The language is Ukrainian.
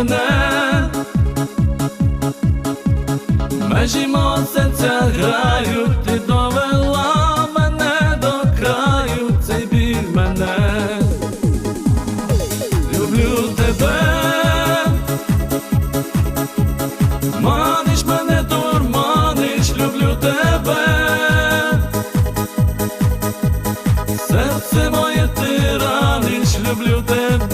мене, межі мого серця грають, ти довела мене до краю, цей біль мене, люблю тебе, маниш мене, дурманиш, люблю тебе. Серце моє ти раниш, люблю тебе,